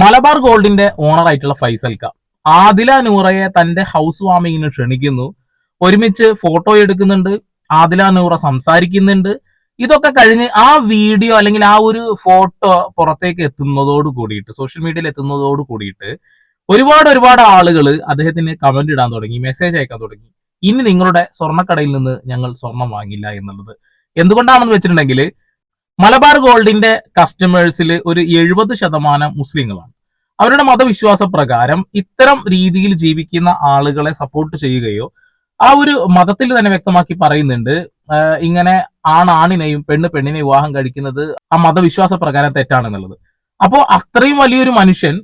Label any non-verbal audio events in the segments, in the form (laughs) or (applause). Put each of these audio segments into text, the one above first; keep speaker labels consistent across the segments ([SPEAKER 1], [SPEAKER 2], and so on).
[SPEAKER 1] മലബാർ ഗോൾഡിന്റെ ഓണർ ആയിട്ടുള്ള ഫൈസൽക്ക ആദില നൂറയെ തന്റെ ഹൗസ് വാമിങ്ങിന് ക്ഷണിക്കുന്നു. ഒരുമിച്ച് ഫോട്ടോ എടുക്കുന്നുണ്ട്. ആദില നൂറ സംസാരിക്കുന്നുണ്ട്. ഇതൊക്കെ കഴിഞ്ഞ് ആ വീഡിയോ അല്ലെങ്കിൽ ആ ഒരു ഫോട്ടോ പുറത്തേക്ക് എത്തുന്നതോട് കൂടിയിട്ട് സോഷ്യൽ മീഡിയയിൽ എത്തുന്നതോട് കൂടിയിട്ട് ഒരുപാട് ഒരുപാട് ആളുകൾ അദ്ദേഹത്തിന് കമന്റ് ഇടാൻ തുടങ്ങി മെസ്സേജ് അയക്കാൻ തുടങ്ങി. ഇനി നിങ്ങളുടെ സ്വർണക്കടയിൽ നിന്ന് ഞങ്ങൾ സ്വർണം വാങ്ങില്ല എന്നുള്ളത്. എന്തുകൊണ്ടാണെന്ന് വെച്ചിട്ടുണ്ടെങ്കിൽ മലബാർ ഗോൾഡിന്റെ കസ്റ്റമേഴ്സിൽ ഒരു എഴുപത് ശതമാനം മുസ്ലിങ്ങളാണ്. അവരുടെ മതവിശ്വാസ പ്രകാരം ഇത്തരം രീതിയിൽ ജീവിക്കുന്ന ആളുകളെ സപ്പോർട്ട് ചെയ്യുകയോ ആ ഒരു മതത്തിൽ തന്നെ വ്യക്തമാക്കി പറയുന്നുണ്ട് ഇങ്ങനെ ആണാണിനെയും പെണ്ണ് പെണ്ണിനെ വിവാഹം കഴിക്കുന്നത് ആ മതവിശ്വാസ പ്രകാരം തെറ്റാണെന്നുള്ളത്. അപ്പോൾ അത്രയും വലിയൊരു മനുഷ്യൻ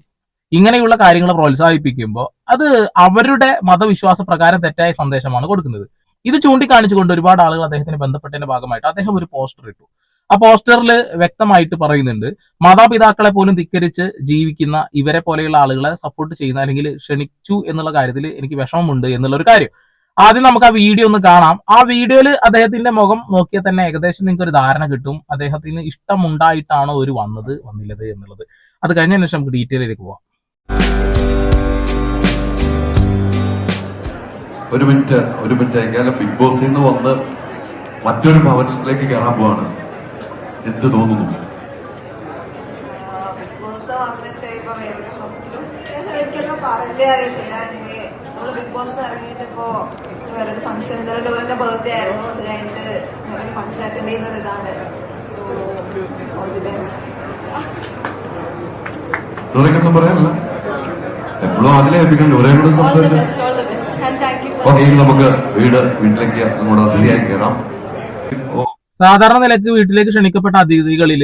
[SPEAKER 1] ഇങ്ങനെയുള്ള കാര്യങ്ങൾ പ്രോത്സാഹിപ്പിക്കുമ്പോൾ അത് അവരുടെ മതവിശ്വാസ പ്രകാരം തെറ്റായ സന്ദേശമാണ് കൊടുക്കുന്നത്. ഇത് ചൂണ്ടിക്കാണിച്ചുകൊണ്ട് ഒരുപാട് ആളുകൾ അദ്ദേഹത്തിന് ബന്ധപ്പെട്ടതിന്റെ ഭാഗമായിട്ട് അദ്ദേഹം ഒരു പോസ്റ്റർ ഇട്ടു. ആ പോസ്റ്ററിൽ വ്യക്തമായിട്ട് പറയുന്നുണ്ട്. മാതാപിതാക്കളെ പോലും ധിക്കരിച്ച് ജീവിക്കുന്ന ഇവരെ പോലെയുള്ള ആളുകളെ സപ്പോർട്ട് ചെയ്യുന്ന അല്ലെങ്കിൽ ക്ഷണിച്ചു എന്നുള്ള കാര്യത്തിൽ എനിക്ക് വിഷമമുണ്ട് എന്നുള്ള ഒരു കാര്യം. ആദ്യം നമുക്ക് ആ വീഡിയോ ഒന്ന് കാണാം. ആ വീഡിയോയിൽ അദ്ദേഹത്തിന്റെ മുഖം നോക്കിയാൽ തന്നെ ഏകദേശം നിങ്ങൾക്ക് ഒരു ധാരണ കിട്ടും. അദ്ദേഹത്തിന് ഇഷ്ടമുണ്ടായിട്ടാണോ ഒരു വന്നത് വന്നില്ലത് എന്നുള്ളത്. അത് കഴിഞ്ഞതിന് ശേഷം നമുക്ക് ഡീറ്റെയിലേക്ക് പോവാം.
[SPEAKER 2] ഒരു മിനിറ്റ് ഒരു മിനിറ്റ്. ഞാൻ ബിഗ് ബോസിൽ നിന്ന് വന്ന് മറ്റൊരു ഭവനത്തിലേക്ക് കയറാൻ പോവാണ്. എന്ത് തോന്നുന്നു?
[SPEAKER 3] ബിഗ് ബോസ് വന്നിട്ട് ഇപ്പൊ വേറൊരു ഹൗസിലും എനിക്കൊന്നും പറയണ്ടേ അറിയത്തില്ല. നമ്മൾ ബിഗ് ബോസ് ഇറങ്ങിയിട്ട് ഇപ്പോ വേറൊരു ഫംഗ്ഷൻ ഇന്നലെ ഡോറിന്റെ ബർത്ത്ഡേ ആയിരുന്നു. അത് കഴിഞ്ഞിട്ട് വേറൊരു ഫംഗ്ഷൻ അറ്റൻഡ് ചെയ്യുന്നത് ഇതാണ്. സോ ഓൾ ദി ബെസ്റ്റ്
[SPEAKER 2] പറയാനല്ല. എപ്പോഴും അതിലെ ഏൽപ്പിക്കണം സംസാരിച്ചു. ഓക്കെ നമുക്ക് വീട് വീട്ടിലേക്ക് നമ്മുടെ അതിഥിയായി കയറാം.
[SPEAKER 1] സാധാരണ നിലയ്ക്ക് വീട്ടിലേക്ക് ക്ഷണിക്കപ്പെട്ട അതിഥികളിൽ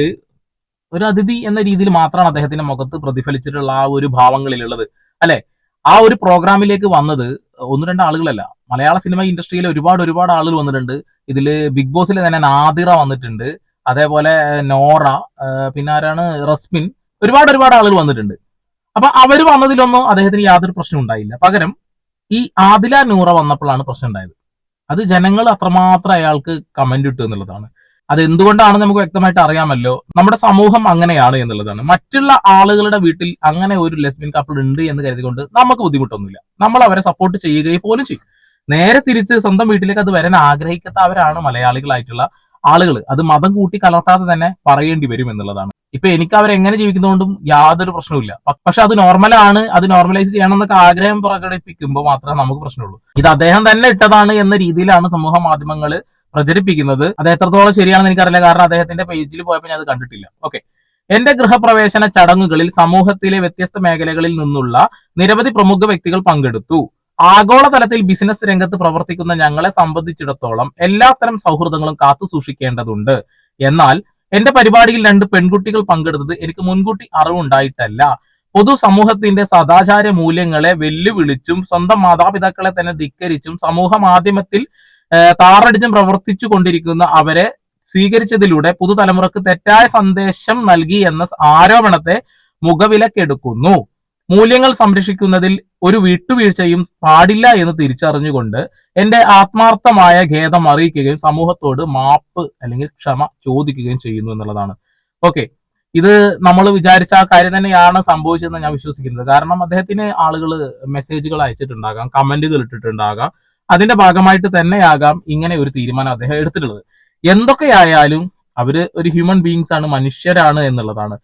[SPEAKER 1] ഒരു അതിഥി എന്ന രീതിയിൽ മാത്രമാണ് അദ്ദേഹത്തിന്റെ മുഖത്ത് പ്രതിഫലിച്ചിട്ടുള്ള ആ ഒരു ഭാവങ്ങളിലുള്ളത്. അല്ലെ? ആ ഒരു പ്രോഗ്രാമിലേക്ക് വന്നത് ഒന്ന് രണ്ട് ആളുകളല്ല. മലയാള സിനിമ ഇൻഡസ്ട്രിയിൽ ഒരുപാട് ഒരുപാട് ആളുകൾ വന്നിട്ടുണ്ട്. ഇതിൽ ബിഗ് ബോസിൽ തന്നെ നാദിറ വന്നിട്ടുണ്ട്. അതേപോലെ നോറ പിന്നെ ആരാണ്? റസ്മിൻ. ഒരുപാട് ഒരുപാട് ആളുകൾ വന്നിട്ടുണ്ട്. അപ്പൊ അവർ വന്നതിലൊന്നും അദ്ദേഹത്തിന് യാതൊരു പ്രശ്നം ഉണ്ടായില്ല. പകരം ഈ ആദില നൂറ വന്നപ്പോഴാണ് പ്രശ്നം ഉണ്ടായത്. അത് ജനങ്ങൾ അത്രമാത്രം അയാൾക്ക് കമന്റ് ഇട്ടു എന്നുള്ളതാണ്. അത് എന്തുകൊണ്ടാണെന്ന് നമുക്ക് വ്യക്തമായിട്ട് അറിയാമല്ലോ? നമ്മുടെ സമൂഹം അങ്ങനെയാണ് എന്നുള്ളതാണ്. മറ്റുള്ള ആളുകളുടെ വീട്ടിൽ അങ്ങനെ ഒരു ലെസ്ബിയൻ കപ്പിൾ ഉണ്ട് എന്ന് കരുതിക്കൊണ്ട് നമുക്ക് ബുദ്ധിമുട്ടൊന്നുമില്ല. നമ്മൾ അവരെ സപ്പോർട്ട് ചെയ്യുകയും പോലും ചെയ്യും. നേരെ തിരിച്ച് സ്വന്തം വീട്ടിലേക്ക് അത് വരാൻ ആഗ്രഹിക്കാത്തവരാണ് മലയാളികളായിട്ടുള്ള ആളുകൾ അത് മതം കൂട്ടി കലർത്താതെ തന്നെ പറയേണ്ടി വരും എന്നുള്ളതാണ്. ഇപ്പൊ എനിക്ക് അവരെങ്ങനെ ജീവിക്കുന്നതുകൊണ്ടും യാതൊരു പ്രശ്നവുമില്ല പക്ഷെ അത് നോർമലാണ് അത് നോർമലൈസ് ചെയ്യണം എന്നൊക്കെ ആഗ്രഹം പ്രകടിപ്പിക്കുമ്പോൾ മാത്രമേ നമുക്ക് പ്രശ്നമുള്ളൂ. ഇത് അദ്ദേഹം തന്നെ ഇട്ടതാണ് എന്ന രീതിയിലാണ് സമൂഹ മാധ്യമങ്ങൾ പ്രചരിപ്പിക്കുന്നത്. അത് എത്രത്തോളം ശരിയാണെന്ന് എനിക്കറിയില്ല കാരണം അദ്ദേഹത്തിന്റെ പേജിൽ പോയപ്പോൾ ഞാൻ അത് കണ്ടിട്ടില്ല. ഓക്കെ എന്റെ ഗൃഹപ്രവേശന ചടങ്ങുകളിൽ സമൂഹത്തിലെ വ്യത്യസ്ത മേഖലകളിൽ നിന്നുള്ള നിരവധി പ്രമുഖ വ്യക്തികൾ പങ്കെടുത്തു. ആഗോളതലത്തിൽ ബിസിനസ് രംഗത്ത് പ്രവർത്തിക്കുന്ന ഞങ്ങളെ സംബന്ധിച്ചിടത്തോളം എല്ലാത്തരം സൗഹൃദങ്ങളും കാത്തു സൂക്ഷിക്കേണ്ടതുണ്ട് എന്നാൽ എന്റെ പരിപാടിയിൽ രണ്ട് പെൺകുട്ടികൾ പങ്കെടുത്തത് എനിക്ക് മുൻകൂട്ടി അറിവുണ്ടായിട്ടല്ല. പൊതുസമൂഹത്തിന്റെ സദാചാര മൂല്യങ്ങളെ വെല്ലുവിളിച്ചും സ്വന്തം മാതാപിതാക്കളെ തന്നെ ധിക്കരിച്ചും സമൂഹ മാധ്യമത്തിൽ താറടിച്ചും പ്രവർത്തിച്ചു കൊണ്ടിരിക്കുന്ന അവരെ സ്വീകരിച്ചതിലൂടെ പുതുതലമുറക്ക് തെറ്റായ സന്ദേശം നൽകി എന്ന ആരോപണത്തെ മുഖവിലക്കെടുക്കുന്നു. മൂല്യങ്ങൾ സംരക്ഷിക്കുന്നതിൽ ഒരു വിട്ടുവീഴ്ചയും പാടില്ല എന്ന് തിരിച്ചറിഞ്ഞുകൊണ്ട് എന്റെ ആത്മാർത്ഥമായ ഖേദം അറിയിക്കുകയും സമൂഹത്തോട് മാപ്പ് അല്ലെങ്കിൽ ക്ഷമ ചോദിക്കുകയും ചെയ്യുന്നു എന്നുള്ളതാണ്. ഓക്കെ. ഇത് നമ്മൾ വിചാരിച്ച ആ കാര്യം തന്നെയാണ് സംഭവിച്ചതെന്ന് ഞാൻ വിശ്വസിക്കുന്നത്. കാരണം അദ്ദേഹത്തിന് ആളുകൾ മെസ്സേജുകൾ അയച്ചിട്ടുണ്ടാകാം കമന്റുകൾ ഇട്ടിട്ടുണ്ടാകാം. അതിന്റെ ഭാഗമായിട്ട് തന്നെയാകാം ഇങ്ങനെ ഒരു തീരുമാനം അദ്ദേഹം എടുത്തിട്ടുള്ളത്. എന്തൊക്കെയായാലും അവർ ഒരു ഹ്യൂമൻ ബീങ്സ് ആണ് മനുഷ്യരാണ് എന്നുള്ളതാണ്.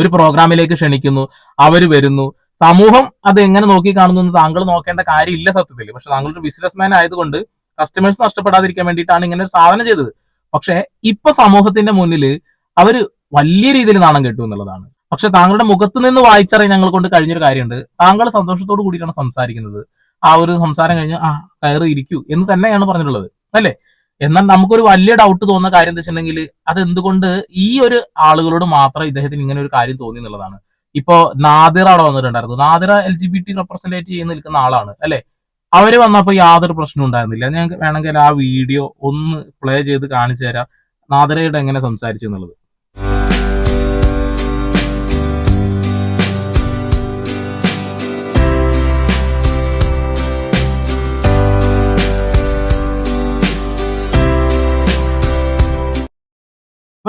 [SPEAKER 1] ഒരു പ്രോഗ്രാമിലേക്ക് ക്ഷണിക്കുന്നു അവർ വരുന്നു. സമൂഹം അത് എങ്ങനെ നോക്കി കാണുന്നു എന്ന് താങ്കൾ നോക്കേണ്ട കാര്യമില്ല സത്യത്തിൽ. പക്ഷെ താങ്കൾ ഒരു ബിസിനസ്മാൻ ആയതുകൊണ്ട് കസ്റ്റമേഴ്സ് നഷ്ടപ്പെടാതിരിക്കാൻ വേണ്ടിയിട്ടാണ് ഇങ്ങനെ ഒരു സാധനം ചെയ്തത്. പക്ഷെ ഇപ്പൊ സമൂഹത്തിന്റെ മുന്നിൽ അവർ വലിയ രീതിയിൽ നാണം കെട്ടു എന്നുള്ളതാണ്. പക്ഷെ താങ്കളുടെ മുഖത്ത് നിന്ന് വായിച്ചറിയാൻ ഞങ്ങൾ കൊണ്ട് കഴിഞ്ഞൊരു കാര്യമുണ്ട്. താങ്കൾ സന്തോഷത്തോട് കൂടിയിട്ടാണ് സംസാരിക്കുന്നത്. ആ ഒരു സംസാരം കഴിഞ്ഞ് ആ കയറി ഇരിക്കൂ എന്ന് തന്നെയാണ് പറഞ്ഞിട്ടുള്ളത്. അല്ലേ? എന്നാൽ നമുക്കൊരു വലിയ ഡൗട്ട് തോന്നുന്ന കാര്യം എന്താ വെച്ചിട്ടുണ്ടെങ്കിൽ അത് എന്തുകൊണ്ട് ഈ ഒരു ആളുകളോട് മാത്രം ഇദ്ദേഹത്തിന് ഇങ്ങനെ ഒരു കാര്യം തോന്നി എന്നുള്ളതാണ്. ഇപ്പോ നാദിറ അവിടെ വന്നിട്ടുണ്ടായിരുന്നു. Nadira L G B T represent ചെയ്ത് നിൽക്കുന്ന ആളാണ് അല്ലെ? അവർ വന്നപ്പോ യാതൊരു പ്രശ്നവും ഉണ്ടായിരുന്നില്ല. ഞങ്ങൾക്ക് വേണമെങ്കിൽ ആ വീഡിയോ ഒന്ന് പ്ലേ ചെയ്ത് കാണിച്ചു തരാം. നാദിറയുടെ എങ്ങനെ സംസാരിച്ചു എന്നുള്ളത്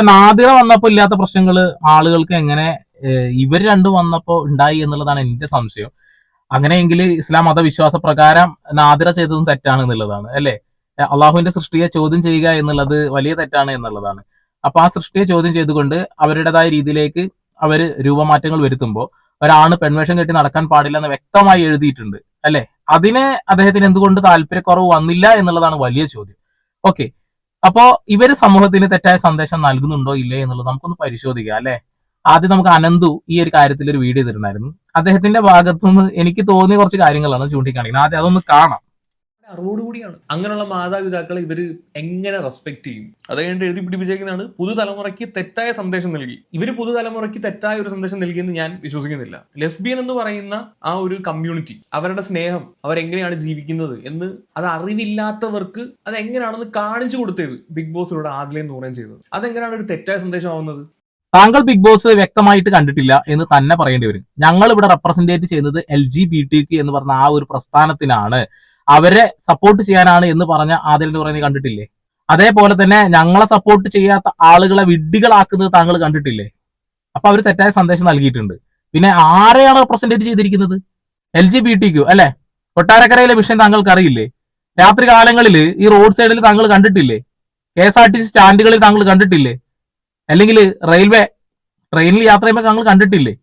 [SPEAKER 1] ഇപ്പൊ നാദിറ വന്നപ്പോ ഇല്ലാത്ത പ്രശ്നങ്ങൾ ആളുകൾക്ക് എങ്ങനെ ഇവർ രണ്ടും വന്നപ്പോ ഉണ്ടായി എന്നുള്ളതാണ് എന്റെ സംശയം. അങ്ങനെയെങ്കിൽ ഇസ്ലാം മതവിശ്വാസ പ്രകാരം നാദിറ ചെയ്തതും തെറ്റാണ് എന്നുള്ളതാണ് അല്ലെ? അള്ളാഹുവിന്റെ സൃഷ്ടിയെ ചോദ്യം ചെയ്യുക എന്നുള്ളത് വലിയ തെറ്റാണ് എന്നുള്ളതാണ്. അപ്പൊ ആ സൃഷ്ടിയെ ചോദ്യം ചെയ്തുകൊണ്ട് അവരുടേതായ രീതിയിലേക്ക് അവർ രൂപമാറ്റങ്ങൾ വരുത്തുമ്പോൾ ഒരാണ് പെൺവേഷം കെട്ടി നടക്കാൻ പാടില്ല എന്ന് വ്യക്തമായി എഴുതിയിട്ടുണ്ട് അല്ലെ? അതിനെ അദ്ദേഹത്തിന് എന്തുകൊണ്ട് താല്പര്യക്കുറവ് വന്നില്ല എന്നുള്ളതാണ് വലിയ ചോദ്യം. ഓക്കെ. അപ്പോ ഇവർ സമൂഹത്തിന് തെറ്റായ സന്ദേശം നൽകുന്നുണ്ടോ ഇല്ലേ എന്നുള്ളത് നമുക്കൊന്ന് പരിശോധിക്കാം അല്ലെ? ആദ്യം നമുക്ക് അനന്തു ഈ ഒരു കാര്യത്തിൽ ഒരു വീഡിയോ തരുന്നായിരുന്നു അദ്ദേഹത്തിന്റെ ഭാഗത്തുനിന്ന് എനിക്ക് തോന്നിയ കുറച്ച് കാര്യങ്ങളാണ് ചൂണ്ടിക്കാണിക്കുന്നത്. ആദ്യം അതൊന്ന് കാണാം.
[SPEAKER 4] അറിവോടുകൂടിയാണ് അങ്ങനെയുള്ള മാതാപിതാക്കളെ ഇവർ എങ്ങനെ റെസ്പെക്ട് ചെയ്യും? അത് കഴിഞ്ഞിട്ട് എഴുതി പിടിപ്പിച്ചേക്കുന്നതാണ് പുതുതലമുറയ്ക്ക് തെറ്റായ സന്ദേശം നൽകി. ഇവർ പുതുതലമുറയ്ക്ക് തെറ്റായ ഒരു സന്ദേശം നൽകിയെന്ന് ഞാൻ വിശ്വസിക്കുന്നില്ല. ലെസ്ബിയൻ എന്ന് പറയുന്ന ആ ഒരു കമ്മ്യൂണിറ്റി അവരുടെ സ്നേഹം അവരെങ്ങനെയാണ് ജീവിക്കുന്നത് എന്ന് അത് അറിവില്ലാത്തവർക്ക് അത് എങ്ങനെയാണെന്ന് കാണിച്ചു കൊടുത്തത് ബിഗ് ബോസിലൂടെ ആദ്യം നൂറേം ചെയ്തത്. അതെങ്ങനെയാണ് ഒരു തെറ്റായ സന്ദേശമാവുന്നത്?
[SPEAKER 1] താങ്കൾ ബിഗ് ബോസ് വ്യക്തമായിട്ട് കണ്ടിട്ടില്ല എന്ന് തന്നെ പറയേണ്ടി വരും. ഞങ്ങൾ ഇവിടെ റെപ്രസെന്റേറ്റ് ചെയ്യുന്നത് എൽ ജി ബി ടി എന്ന് പറഞ്ഞ ആ ഒരു പ്രസ്ഥാനത്തിനാണ് അവരെ സപ്പോർട്ട് ചെയ്യാനാണ് എന്ന് പറഞ്ഞ ആദ്യം പറയുന്നത് കണ്ടിട്ടില്ലേ? അതേപോലെ തന്നെ ഞങ്ങളെ സപ്പോർട്ട് ചെയ്യാത്ത ആളുകളെ വിഡ്ഢികളാക്കുന്നത് താങ്കൾ കണ്ടിട്ടില്ലേ? അപ്പൊ അവർ തെറ്റായ സന്ദേശം നൽകിയിട്ടുണ്ട്. പിന്നെ ആരെയാണ് റെപ്രസെന്റേറ്റ് ചെയ്തിരിക്കുന്നത്? L G B T Q അല്ലെ? കൊട്ടാരക്കരയിലെ വിഷയം താങ്കൾക്ക് അറിയില്ലേ രാത്രി കാലങ്ങളിൽ ഈ റോഡ് സൈഡിൽ താങ്കൾ കണ്ടിട്ടില്ലേ? K S R T C സ്റ്റാൻഡുകളിൽ താങ്കൾ കണ്ടിട്ടില്ലേ? അല്ലെങ്കിൽ റെയിൽവേ ട്രെയിനിൽ യാത്ര ചെയ്യുമ്പോൾ താങ്കൾ കണ്ടിട്ടില്ലേ?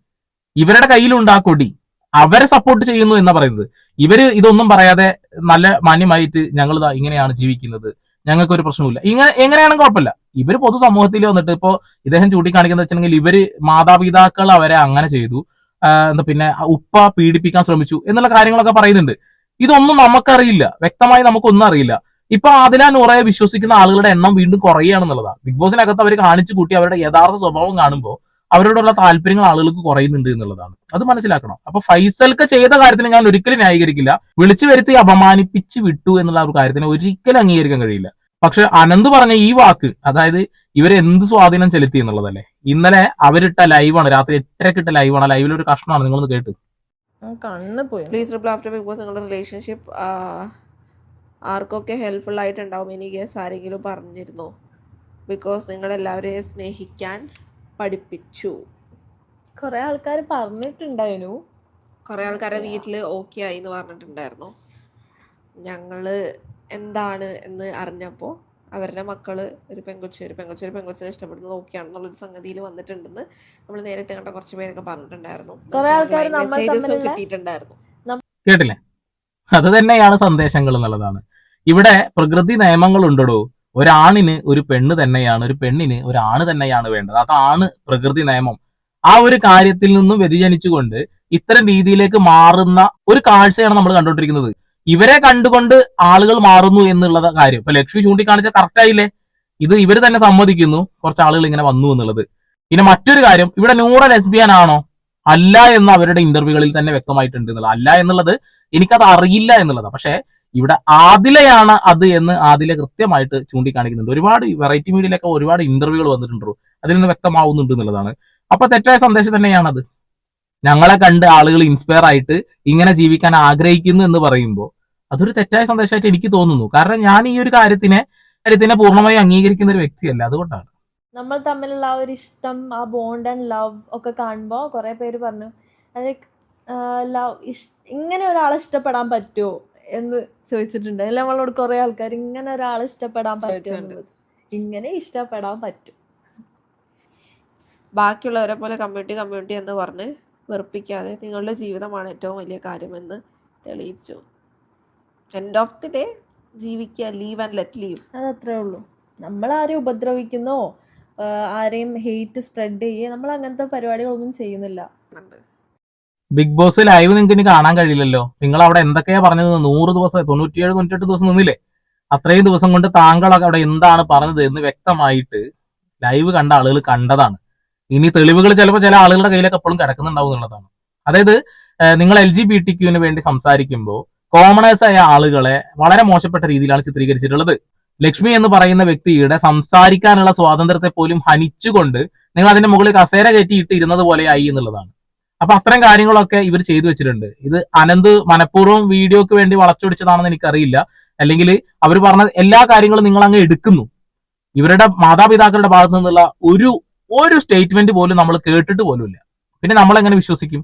[SPEAKER 1] ഇവരുടെ കയ്യിലുണ്ട് ആ കൊടി. അവരെ സപ്പോർട്ട് ചെയ്യുന്നു എന്നാ പറയുന്നത്. ഇവർ ഇതൊന്നും പറയാതെ നല്ല മാന്യമായിട്ട് ഞങ്ങൾ ഇങ്ങനെയാണ് ജീവിക്കുന്നത്. ഞങ്ങൾക്ക് ഒരു പ്രശ്നമില്ല ഇങ്ങനെ എങ്ങനെയാണെങ്കിൽ കുഴപ്പമില്ല. ഇവർ പൊതുസമൂഹത്തിൽ വന്നിട്ട് ഇപ്പോ ഇദ്ദേഹം ചൂണ്ടിക്കാണിക്കുന്ന വെച്ചിട്ടുണ്ടെങ്കിൽ ഇവർ മാതാപിതാക്കൾ അവരെ അങ്ങനെ ചെയ്തു. എന്താ പിന്നെ ഉപ്പ പീഡിപ്പിക്കാൻ ശ്രമിച്ചു എന്നുള്ള കാര്യങ്ങളൊക്കെ പറയുന്നുണ്ട്. ഇതൊന്നും നമുക്കറിയില്ല. വ്യക്തമായി നമുക്കൊന്നും അറിയില്ല. ഇപ്പൊ ആദില ഉറയെ വിശ്വസിക്കുന്ന ആളുകളുടെ എണ്ണം വീണ്ടും കുറയുകയാണെന്നുള്ളതാണ്. ബിഗ് ബോസിനകത്ത് അവർ കാണിച്ചു കൂട്ടി അവരുടെ യഥാർത്ഥ സ്വഭാവം കാണുമ്പോൾ അവരോടുള്ള താല്പര്യങ്ങൾ ആളുകൾക്ക് കുറയുന്നുണ്ട് എന്നുള്ളതാണ്. അത് മനസ്സിലാക്കണം. അപ്പൊ ഫൈസൽക്ക് ചെയ്ത കാര്യത്തിന് ഞാൻ ഒരിക്കലും ന്യായീകരിക്കില്ല. വിളിച്ചു വരുത്തി അപമാനിപ്പിച്ച് വിട്ടു എന്നുള്ള ഒരു കാര്യത്തിന് ഒരിക്കലും അംഗീകരിക്കാൻ കഴിയില്ല. പക്ഷെ അനന്ത് പറഞ്ഞ ഈ വാക്ക് അതായത് ഇവരെ എന്ത് സ്വാധീനം ചെലുത്തി എന്നുള്ളതല്ലേ? ഇന്നലെ അവരിട്ട ലൈവാണ് രാത്രി എട്ടരക്ക് ഇട്ട ലൈവാണ്. ലൈവിൽ ഒരു കഷ്ണമാണ്. നിങ്ങളൊന്ന് കേട്ട്.
[SPEAKER 5] കണ്ണ് പോയി.
[SPEAKER 3] Please reply after Bigg Boss നിങ്ങളുടെ റിലേഷൻഷിപ്പ് ആർക്കൊക്കെ ഹെൽപ്ഫുൾ ആയിട്ടുണ്ടാവും? ഇനി ഗേസ് ആരെങ്കിലും പറഞ്ഞിരുന്നു? ബിക്കോസ് നിങ്ങളെല്ലാവരെയും സ്നേഹിക്കാൻ പഠിപ്പിച്ചു.
[SPEAKER 5] കൊറേ ആൾക്കാർ പറഞ്ഞിട്ടുണ്ടായിരുന്നു.
[SPEAKER 3] കുറേ ആൾക്കാരെ വീട്ടിൽ ഓക്കെ ആയി എന്ന് പറഞ്ഞിട്ടുണ്ടായിരുന്നു. ഞങ്ങൾ എന്താണ് എന്ന് അറിഞ്ഞപ്പോൾ അവരുടെ മക്കൾ ഒരു പെങ്കൊച്ച് ഒരു പെങ്കൊച്ച് ഒരു പെങ്കൊച്ചിനെ ഇഷ്ടപ്പെടുന്നത് ഓക്കെയാണെന്നുള്ളൊരു സംഗതിയിൽ വന്നിട്ടുണ്ടെന്ന് നമ്മൾ നേരിട്ട് കണ്ട കുറച്ച് പേരൊക്കെ പറഞ്ഞിട്ടുണ്ടായിരുന്നു.
[SPEAKER 5] കുറേ ആൾക്കാര് നമ്മൾ
[SPEAKER 3] മെസ്സേജസും കിട്ടിയിട്ടുണ്ടായിരുന്നു.
[SPEAKER 1] കേട്ടില്ലേ? അത് തന്നെയാണ് സന്ദേശങ്ങൾ എന്നുള്ളതാണ്. ഇവിടെ പ്രകൃതി നിയമങ്ങൾ ഉണ്ടോ ഒരാണിന് ഒരു പെണ്ണ് തന്നെയാണ് ഒരു പെണ്ണിന് ഒരു ആണ് തന്നെയാണ് വേണ്ടത്. അതാണ് പ്രകൃതി നിയമം. ആ ഒരു കാര്യത്തിൽ നിന്നും വ്യതിചലിച്ചുകൊണ്ട് ഇത്തരം രീതിയിലേക്ക് മാറുന്ന ഒരു കാഴ്ചയാണ് നമ്മൾ കണ്ടുകൊണ്ടിരിക്കുന്നത്. ഇവരെ കണ്ടുകൊണ്ട് ആളുകൾ മാറുന്നു എന്നുള്ള കാര്യം. ഇപ്പൊ ലക്ഷ്മി ചൂണ്ടിക്കാണിച്ച കറക്റ്റ് ആയില്ലേ? ഇത് ഇവർ തന്നെ സമ്മതിക്കുന്നു. കുറച്ച് ആളുകൾ ഇങ്ങനെ വന്നു എന്നുള്ളത്. പിന്നെ മറ്റൊരു കാര്യം ഇവിടെ നൂറ ലെസ്ബിയൻ ആണോ? അല്ല എന്ന് അവരുടെ ഇന്റർവ്യൂകളിൽ തന്നെ വ്യക്തമായിട്ടുണ്ട് എന്നുള്ളത്. അല്ല എന്നുള്ളത് എനിക്കത് അറിയില്ല എന്നുള്ളതാണ്. പക്ഷെ ഇവിടെ ആദിലയാണ് അത് എന്ന് ആദില കൃത്യമായിട്ട് ചൂണ്ടിക്കാണിക്കുന്നുണ്ട്. ഒരുപാട് വെറൈറ്റി മീഡിയയിലൊക്കെ ഒരുപാട് ഇന്റർവ്യൂകൾ വന്നിട്ടുണ്ടോ അതിൽ നിന്ന് വ്യക്തമാവുന്നുണ്ട് എന്നുള്ളതാണ്. അപ്പൊ തെറ്റായ സന്ദേശം തന്നെയാണത് ഞങ്ങളെ കണ്ട് ആളുകൾ ഇൻസ്പയർ ആയിട്ട് ഇങ്ങനെ ജീവിക്കാൻ ആഗ്രഹിക്കുന്നു എന്ന് പറയുമ്പോൾ അതൊരു തെറ്റായ സന്ദേശമായിട്ട് എനിക്ക് തോന്നുന്നു. കാരണം ഞാൻ ഈ ഒരു കാര്യത്തിനെ കാര്യത്തിനെ പൂർണമായി അംഗീകരിക്കുന്ന ഒരു വ്യക്തിയല്ല. അതുകൊണ്ടാണ്.
[SPEAKER 5] നമ്മൾ തമ്മിലുള്ള ആ ഒരു ഇഷ്ടം ആ ബോണ്ട് ആൻഡ് ലവ് ഒക്കെ കാണുമ്പോൾ കുറേ പേര് പറഞ്ഞു ലവ് ഇങ്ങനെ ഒരാളെ ഇഷ്ടപ്പെടാൻ പറ്റുമോ എന്ന് ചോദിച്ചിട്ടുണ്ട്. അല്ല നമ്മളോട് കുറെ ആൾക്കാർ ഇങ്ങനെ ഒരാളെ ഇഷ്ടപ്പെടാൻ പറ്റും ഇങ്ങനെ ഇഷ്ടപ്പെടാൻ പറ്റും.
[SPEAKER 3] ബാക്കിയുള്ളവരെ പോലെ കമ്മ്യൂണിറ്റി കമ്മ്യൂണിറ്റി എന്ന് പറഞ്ഞ് വെറുപ്പിക്കാതെ നിങ്ങളുടെ ജീവിതമാണ് ഏറ്റവും വലിയ കാര്യമെന്ന് തെളിയിച്ചു. എൻഡ് ഓഫ് ദി ഡേ ജീവിക്കുക ലീവ് ആൻഡ് ലെറ്റ് ലീവ്
[SPEAKER 5] അതത്രേ ഉള്ളൂ. നമ്മൾ ആരെയും ഉപദ്രവിക്കുന്നോ ആരെയും ഹെയ്റ്റ് സ്പ്രെഡ് ചെയ്യുക നമ്മൾ അങ്ങനത്തെ പരിപാടികളൊന്നും ചെയ്യുന്നില്ല.
[SPEAKER 1] ബിഗ് ബോസ് ലൈവ് നിങ്ങൾക്ക് ഇനി കാണാൻ കഴിയില്ലല്ലോ. നിങ്ങൾ അവിടെ എന്തൊക്കെയാ പറഞ്ഞത്? നൂറ് ദിവസം തൊണ്ണൂറ്റിയേഴ് തൊണ്ണൂറ്റെട്ട് ദിവസം നിന്നില്ലേ? അത്രയും ദിവസം കൊണ്ട് താങ്കളൊക്കെ അവിടെ എന്താണ് പറഞ്ഞത് എന്ന് വ്യക്തമായിട്ട് ലൈവ് കണ്ട ആളുകൾ കണ്ടതാണ്. ഇനി തെളിവുകൾ ചിലപ്പോൾ ചില ആളുകളുടെ കയ്യിലൊക്കെ എപ്പോഴും കിടക്കുന്നുണ്ടാവും എന്നുള്ളതാണ്. അതായത് നിങ്ങൾ എൽ ജി ബി ടി ക്യൂവിന് വേണ്ടി സംസാരിക്കുമ്പോൾ കോമണേഴ്സ് ആയ ആളുകളെ വളരെ മോശപ്പെട്ട രീതിയിലാണ് ചിത്രീകരിച്ചിട്ടുള്ളത്. ലക്ഷ്മി എന്ന് പറയുന്ന വ്യക്തിയുടെ സംസാരിക്കാനുള്ള സ്വാതന്ത്ര്യത്തെ പോലും ഹനിച്ചുകൊണ്ട് നിങ്ങൾ അതിന്റെ മുകളിൽ കസേര കയറ്റിയിട്ട് ഇരുന്നത് പോലെയായി എന്നുള്ളതാണ്. അപ്പൊ അത്തരം കാര്യങ്ങളൊക്കെ ഇവർ ചെയ്തു വെച്ചിട്ടുണ്ട്. ഇത് അനന്ത് മനഃപൂർവം വീഡിയോക്ക് വേണ്ടി വളച്ചൊടിച്ചതാണെന്ന് എനിക്കറിയില്ല. അല്ലെങ്കിൽ അവർ പറഞ്ഞ എല്ലാ കാര്യങ്ങളും നിങ്ങൾ അങ്ങ് എടുക്കുന്നു. ഇവരുടെ മാതാപിതാക്കളുടെ ഭാഗത്തു നിന്നുള്ള ഒരു ഒരു സ്റ്റേറ്റ്മെന്റ് പോലും നമ്മൾ കേട്ടിട്ട് പോലുമില്ല. പിന്നെ നമ്മൾ എങ്ങനെ വിശ്വസിക്കും?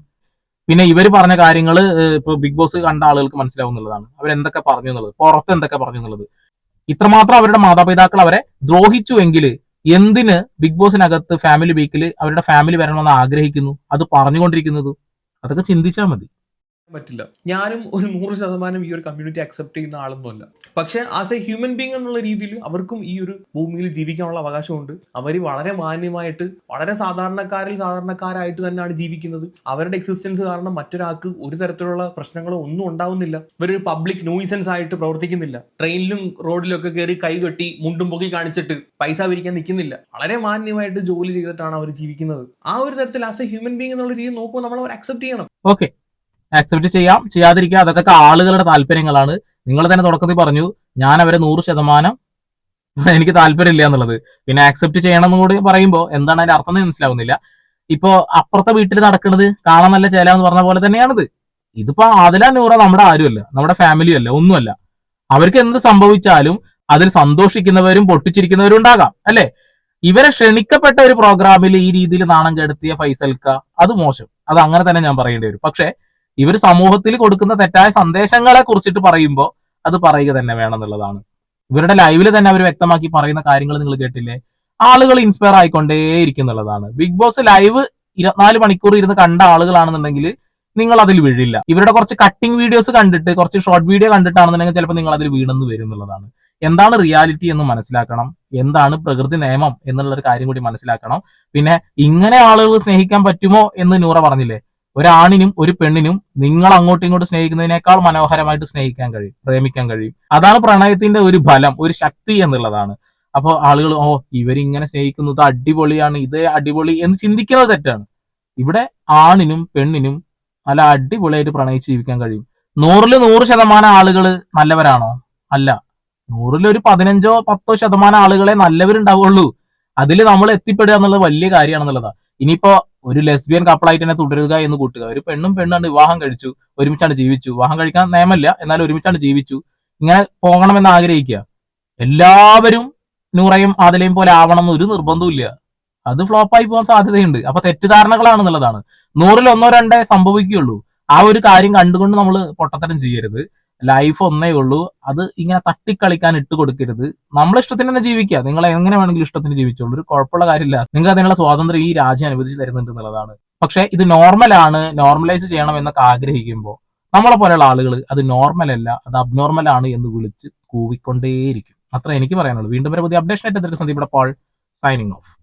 [SPEAKER 1] പിന്നെ ഇവർ പറഞ്ഞ കാര്യങ്ങൾ ഇപ്പൊ ബിഗ് ബോസ് കണ്ട ആളുകൾക്ക് മനസ്സിലാവുന്നുള്ളതാണ് അവരെന്തൊക്കെ പറഞ്ഞു എന്നുള്ളത്? പുറത്ത് എന്തൊക്കെ പറഞ്ഞു എന്നുള്ളത്? ഇത്രമാത്രം അവരുടെ മാതാപിതാക്കൾ അവരെ ദ്രോഹിച്ചു എങ്കിൽ എന്തിന് ബിഗ് ബോസിനകത്ത് ഫാമിലി വീക്കിൽ അവരുടെ ഫാമിലി വരണമെന്ന് ആഗ്രഹിക്കുന്നു? അത് പറഞ്ഞുകൊണ്ടിരിക്കുന്നത്? അതൊക്കെ ചിന്തിച്ചാൽ മതി.
[SPEAKER 4] പറ്റില്ല. ഞാനും ഒരു നൂറ് ശതമാനം ഈ ഒരു കമ്മ്യൂണിറ്റി അക്സെപ്റ്റ് ചെയ്യുന്ന ആളൊന്നുമല്ല. പക്ഷെ ആസ് എ ഹ്യൂമൻ ബീങ് എന്നുള്ള രീതിയിൽ അവർക്കും ഈ ഒരു ഭൂമിയിൽ ജീവിക്കാനുള്ള അവകാശമുണ്ട്. അവർ വളരെ മാന്യമായിട്ട് വളരെ സാധാരണക്കാരിൽ സാധാരണക്കാരായിട്ട് തന്നെയാണ് ജീവിക്കുന്നത്. അവരുടെ എക്സിസ്റ്റൻസ് കാരണം മറ്റൊരാൾക്ക് ഒരു തരത്തിലുള്ള പ്രശ്നങ്ങളോ ഒന്നും ഉണ്ടാവുന്നില്ല. ഇവരൊരു പബ്ലിക് നോയിസൻസ് ആയിട്ട് പ്രവർത്തിക്കുന്നില്ല. ട്രെയിനിലും റോഡിലും ഒക്കെ കയറി കൈ കെട്ടി മുണ്ടും പൊക്കി കാണിച്ചിട്ട് പൈസ പിരിക്കാൻ നിൽക്കുന്നില്ല. വളരെ മാന്യമായിട്ട് ജോലി ചെയ്തിട്ടാണ് അവർ ജീവിക്കുന്നത്. ആ ഒരു തരത്തിൽ ആസ് എ ഹ്യൂമൻ ബീങ് എന്നുള്ള രീതി നോക്കുമ്പോൾ നമ്മൾ അവർ അക്സെപ്റ്റ് ചെയ്യണം.
[SPEAKER 1] ഓക്കെ ആക്സെപ്റ്റ് ചെയ്യാം. ചെയ്യാതിരിക്കുക അതൊക്കെ ആളുകളുടെ താല്പര്യങ്ങളാണ്. നിങ്ങൾ തന്നെ തുടക്കത്തിൽ പറഞ്ഞു ഞാൻ അവരെ നൂറ് ശതമാനം (laughs) എനിക്ക് താല്പര്യമില്ല എന്നുള്ളത്. പിന്നെ ആക്സെപ്റ്റ് ചെയ്യണം എന്ന് കൂടി പറയുമ്പോൾ എന്താണ് അതിന്റെ അർത്ഥം എന്ന് മനസ്സിലാവുന്നില്ല. ഇപ്പോ അപ്പുറത്തെ വീട്ടിൽ നടക്കുന്നത് കാണാൻ നല്ല ചേല എന്ന് പറഞ്ഞ പോലെ തന്നെയാണിത്. ഇതിപ്പോ ആദില നൂറ നമ്മുടെ ആരുമല്ല നമ്മുടെ ഫാമിലിയും അല്ല ഒന്നുമല്ല. അവർക്ക് എന്ത് സംഭവിച്ചാലും അതിൽ സന്തോഷിക്കുന്നവരും പൊട്ടിച്ചിരിക്കുന്നവരും ഉണ്ടാകാം അല്ലെ? ഇവരെ ക്ഷണിക്കപ്പെട്ട ഒരു പ്രോഗ്രാമിൽ ഈ രീതിയിൽ നാണം കെടുത്തിയ ഫൈസൽക്ക അത് മോശം. അത് അങ്ങനെ തന്നെ ഞാൻ പറയേണ്ടി വരും. പക്ഷെ ഇവർ സമൂഹത്തിൽ കൊടുക്കുന്ന തെറ്റായ സന്ദേശങ്ങളെ കുറിച്ചിട്ട് പറയുമ്പോൾ അത് പറയുക തന്നെ വേണം എന്നുള്ളതാണ് ഇവരുടെ ലൈവിൽ തന്നെ അവർ വ്യക്തമാക്കി പറയുന്ന കാര്യങ്ങൾ നിങ്ങൾ കേട്ടില്ലേ? ആളുകൾ ഇൻസ്പയർ ആയിക്കൊണ്ടേ ഇരിക്കുന്നുള്ളതാണ്. ബിഗ് ബോസ് ലൈവ് ഇരുപത്തിനാല് മണിക്കൂർ ഇരുന്ന് കണ്ട ആളുകളാണെന്നുണ്ടെങ്കിൽ നിങ്ങൾ അതിൽ വീഴില്ല. ഇവരുടെ കുറച്ച് കട്ടിംഗ് വീഡിയോസ് കണ്ടിട്ട് കുറച്ച് ഷോർട്ട് വീഡിയോ കണ്ടിട്ടാണെന്നുണ്ടെങ്കിൽ ചിലപ്പോൾ നിങ്ങൾ അതിൽ വീണെന്ന് വരും എന്നുള്ളതാണ്. എന്താണ് റിയാലിറ്റി എന്ന് മനസ്സിലാക്കണം. എന്താണ് പ്രകൃതി നിയമം എന്നുള്ള ഒരു കാര്യം കൂടി മനസ്സിലാക്കണം. പിന്നെ ഇങ്ങനെ ആളുകൾ സ്നേഹിക്കാൻ പറ്റുമോ എന്ന് നൂറ പറഞ്ഞില്ലേ? ഒരാണിനും ഒരു പെണ്ണിനും നിങ്ങൾ അങ്ങോട്ടും ഇങ്ങോട്ടും സ്നേഹിക്കുന്നതിനേക്കാൾ മനോഹരമായിട്ട് സ്നേഹിക്കാൻ കഴിയും പ്രേമിക്കാൻ കഴിയും. അതാണ് പ്രണയത്തിന്റെ ഒരു ഫലം ഒരു ശക്തി എന്നുള്ളതാണ്. അപ്പോൾ ആളുകൾ ഓ ഇവരിങ്ങനെ സ്നേഹിക്കുന്നത് അടിപൊളിയാണ് ഇത് അടിപൊളി എന്ന് ചിന്തിക്കുന്നത് തെറ്റാണ്. ഇവിടെ ആണിനും പെണ്ണിനും നല്ല അടിപൊളിയായിട്ട് പ്രണയിച്ച് ജീവിക്കാൻ കഴിയും. നൂറിൽ നൂറ് ശതമാനം ആളുകൾ നല്ലവരാണോ? അല്ല. നൂറിൽ ഒരു പതിനഞ്ചോ പത്തോ ശതമാനം ആളുകളെ നല്ലവരുണ്ടാവുള്ളൂ. അതിൽ നമ്മൾ എത്തിപ്പെടുക എന്നുള്ളത് വലിയ കാര്യമാണെന്നുള്ളതാണ്. ഇനിയിപ്പോ ഒരു ലെസ്ബിയൻ കപ്പിളായിട്ട് തന്നെ തുടരുക എന്ന് കൂട്ടുക. ഒരു പെണ്ണും പെണ്ണാണ് വിവാഹം കഴിച്ചു ഒരുമിച്ചാണ് ജീവിച്ചു. വിവാഹം കഴിക്കാൻ നിയമല്ല എന്നാൽ ഒരുമിച്ചാണ് ജീവിച്ചു. ഇങ്ങനെ പോകണമെന്ന് ആഗ്രഹിക്കുക. എല്ലാവരും നൂറയും ആദിലയും പോലെ ആവണം എന്ന് ഒരു നിർബന്ധവും അത് ഫ്ലോപ്പായി പോകാൻ സാധ്യതയുണ്ട്. അപ്പൊ തെറ്റിദ്ധാരണകളാണ് എന്നുള്ളതാണ് നൂറിൽ ഒന്നോ രണ്ടേ സംഭവിക്കുകയുള്ളൂ. ആ ഒരു കാര്യം കണ്ടുകൊണ്ട് നമ്മൾ പൊട്ടത്തരം ചെയ്യരുത്. ലൈഫ് ഒന്നേ ഉള്ളൂ. അത് ഇങ്ങനെ തട്ടിക്കളിക്കാൻ ഇട്ട് കൊടുക്കരുത്. നമ്മളെ ഇഷ്ടത്തിന് തന്നെ ജീവിക്കുക. നിങ്ങൾ എങ്ങനെ വേണമെങ്കിലും ഇഷ്ടത്തിന് ജീവിച്ചോളൂ. ഒരു കുഴപ്പമുള്ള കാര്യമില്ല. നിങ്ങൾക്ക് അതിനുള്ള സ്വാതന്ത്ര്യം ഈ രാജ്യം അനുവദിച്ച് തരുന്നുണ്ട് എന്നുള്ളതാണ്. പക്ഷെ ഇത് നോർമലാണ് നോർമലൈസ് ചെയ്യണം എന്നൊക്കെ ആഗ്രഹിക്കുമ്പോൾ നമ്മളെ പോലെയുള്ള ആളുകൾ അത് നോർമൽ അല്ല അത് അബ്നോർമൽ ആണ് എന്ന് വിളിച്ച് കൂവിക്കൊണ്ടേയിരിക്കും. അത്ര എനിക്ക് പറയാനുള്ളൂ. വീണ്ടും ഒരു പുതിയ അപ്ഡേഷൻ ആയിട്ട് സന്ദീപ് പോൾ സൈനിങ് ഓഫ്